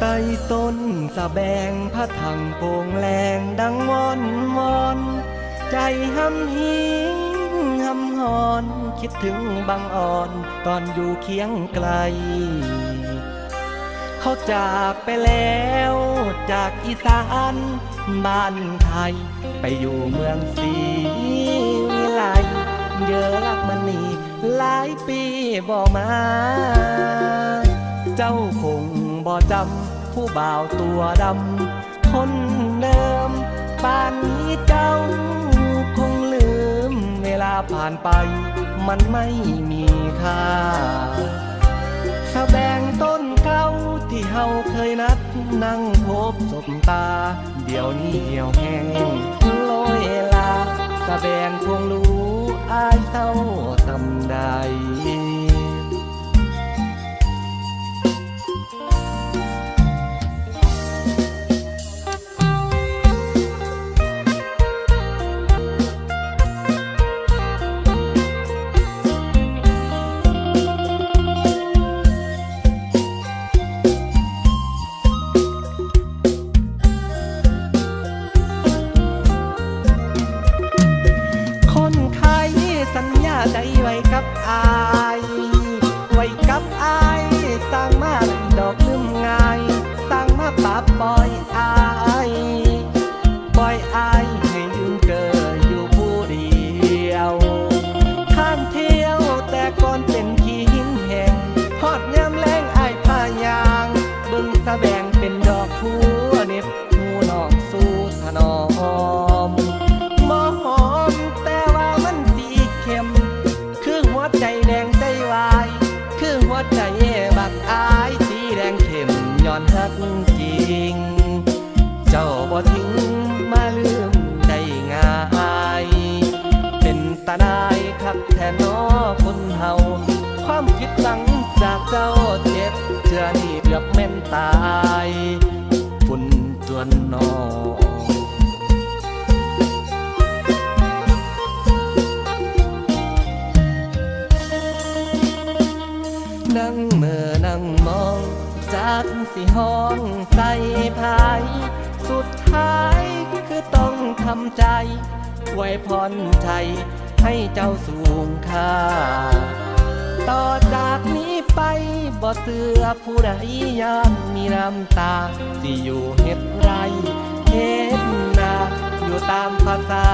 ใต้ต้นสะแบงพระถังโปงแรงดังวอนวอนใจห้ำหิงห้ำหอน คิดถึงบางอ่อนตอนอยู่เคียงไกล เขาจากไปแล้วจากอีสานบ้านไทย ไปอยู่เมืองศรีวิไลเยอะรักมันนี่หลายปีบ่มา เจ้าคง บ่จำผู้บ่าวตัวดำคนเดิมป่านนี้เจ้าคงลืมเวลาผ่านไปมันไม่มีค่าสะแบงต้นเก้าที่เฮาเคยนัดนั่งพบสบตา เดี๋ยวนี้เหี่ยวแห้งลอยลาสะแบงคงรู้ กับอายไว้กับอายสร้างมาดอกลืมง่ายสร้างมาปราบปล่อยอายปล่อยอายให้ยืนเกออยู่ผู้เดียวท่านเที่ยวแต่ก่อนเป็นขี้หินแห่งฮอดยามแรงอายพายางบิ่งสะแบ บักอายสีแดงเข้มย้อนฮักจริง เจ้าบ่ทิ้งมาลืมได้ง่าย เป็นตาหนายคักแทนนอคนเฮาความคิดหลังจากเจ้าเจ็บเชื่อนี่เกือบแม่นตายฝุ่นจวนนอ นั่งเมื่อนั่งมอง จากสิห้องใส่ภาย สุดท้ายคือต้องทำใจ ไว้พรใจให้เจ้าสูงค่า ต่อจากนี้ไปบ่เสือผู้ใดยามมีน้ำตา สิอยู่เฮ็ดไรเฮ็ดนาอยู่ตามภาษา